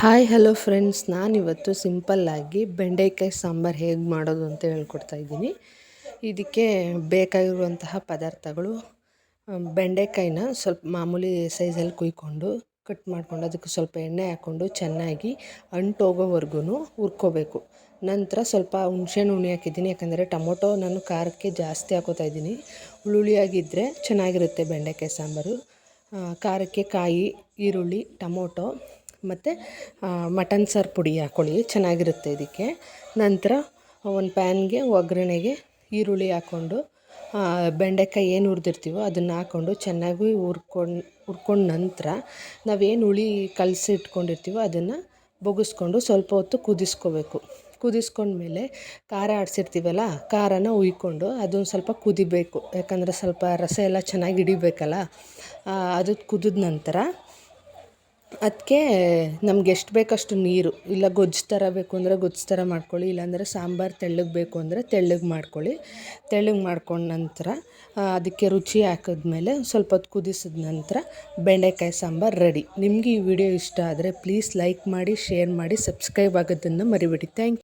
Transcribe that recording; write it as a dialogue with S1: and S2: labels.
S1: Hi hello friends ನಾನಿವತ್ತು ಸಿಂಪಲ್ಲಾಗಿ ಬೆಂಡೆಕಾಯಿ ಸಾಂಬಾರು ಹೇಗೆ ಮಾಡೋದು ಅಂತ ಹೇಳ್ಕೊಡ್ತಾ ಇದ್ದೀನಿ. ಇದಕ್ಕೆ ಬೇಕಾಗಿರುವಂತಹ ಪದಾರ್ಥಗಳು ಬೆಂಡೆಕಾಯಿನ ಸ್ವಲ್ಪ ಮಾಮೂಲಿ ಸೈಜಲ್ಲಿ ಕುಯ್ಕೊಂಡು ಕಟ್ ಮಾಡ್ಕೊಂಡು, ಅದಕ್ಕೆ ಸ್ವಲ್ಪ ಎಣ್ಣೆ ಹಾಕ್ಕೊಂಡು ಚೆನ್ನಾಗಿ ಅಂಟೋಗೋವರೆಗೂ ಹುರ್ಕೋಬೇಕು. ನಂತರ ಸ್ವಲ್ಪ ಹುಣ್ಸೆಹಣ್ಣು ಹುಣಿ ಹಾಕಿದ್ದೀನಿ. ಯಾಕಂದರೆ ಟೊಮೊಟೊ ನಾನು ಖಾರಕ್ಕೆ ಜಾಸ್ತಿ ಹಾಕೋತಾ ಇದ್ದೀನಿ. ಹುಳುಳಿಯಾಗಿದ್ದರೆ ಚೆನ್ನಾಗಿರುತ್ತೆ ಬೆಂಡೆಕಾಯಿ ಸಾಂಬಾರು. ಖಾರಕ್ಕೆ ಕಾಯಿ, ಈರುಳ್ಳಿ, ಟೊಮೊಟೊ ಮತ್ತು ಮಟನ್ ಸಾರು ಪುಡಿ ಹಾಕ್ಕೊಳ್ಳಿ ಚೆನ್ನಾಗಿರುತ್ತೆ ಇದಕ್ಕೆ. ನಂತರ ಒಂದು ಪ್ಯಾನ್ಗೆ ಒಗ್ಗರಣೆಗೆ ಈರುಳ್ಳಿ ಹಾಕ್ಕೊಂಡು ಬೆಂಡೆಕಾಯಿ ಏನು ಹುರಿದಿರ್ತೀವೋ ಅದನ್ನು ಹಾಕ್ಕೊಂಡು ಚೆನ್ನಾಗಿ ಹುರ್ಕೊಂಡು, ಹುರ್ಕೊಂಡ ನಂತರ ನಾವೇನು ಹುಳಿ ಕಲಸಿ ಇಟ್ಕೊಂಡಿರ್ತೀವೋ ಅದನ್ನು ಬೊಗಿಸ್ಕೊಂಡು ಸ್ವಲ್ಪ ಹೊತ್ತು ಕುದಿಸ್ಕೋಬೇಕು. ಕುದಿಸ್ಕೊಂಡ್ಮೇಲೆ ಖಾರ ಆಡಿಸಿರ್ತೀವಲ್ಲ, ಖಾರನ ಉಯ್ಕೊಂಡು ಅದೊಂದು ಸ್ವಲ್ಪ ಕುದಿಬೇಕು. ಯಾಕಂದರೆ ಸ್ವಲ್ಪ ರಸ ಎಲ್ಲ ಚೆನ್ನಾಗಿ ಹಿಡಿಬೇಕಲ್ಲ ಅದು ಕುದಿದ ನಂತರ ಅದಕ್ಕೆ ನಮ್ಗೆ ಎಷ್ಟು ಬೇಕಷ್ಟು ನೀರು, ಇಲ್ಲ ಗೊಜ್ಜು ಥರ ಬೇಕು ಅಂದರೆ ಗೊಜ್ಜು ಥರ ಮಾಡ್ಕೊಳ್ಳಿ, ಇಲ್ಲಾಂದರೆ ಸಾಂಬಾರು ತೆಳ್ಳಗೆ ಬೇಕು ಅಂದರೆ ತೆಳ್ಳಗೆ ಮಾಡ್ಕೊಳ್ಳಿ. ತೆಳ್ಳಗೆ ಮಾಡ್ಕೊಂಡ ನಂತರ ಅದಕ್ಕೆ ರುಚಿ ಹಾಕಿದ್ಮೇಲೆ ಸ್ವಲ್ಪ ಹೊತ್ತು ಕುದಿಸಿದ ನಂತರ ಬೆಂಡೆಕಾಯಿ ಸಾಂಬಾರು ರೆಡಿ. ನಿಮಗೆ ಈ ವಿಡಿಯೋ ಇಷ್ಟ ಆದರೆ ಪ್ಲೀಸ್ ಲೈಕ್ ಮಾಡಿ ಶೇರ್ ಮಾಡಿ ಸಬ್ಸ್ಕ್ರೈಬ್ ಆಗೋದನ್ನು ಮರಿಬೇಡಿ. ಥ್ಯಾಂಕ್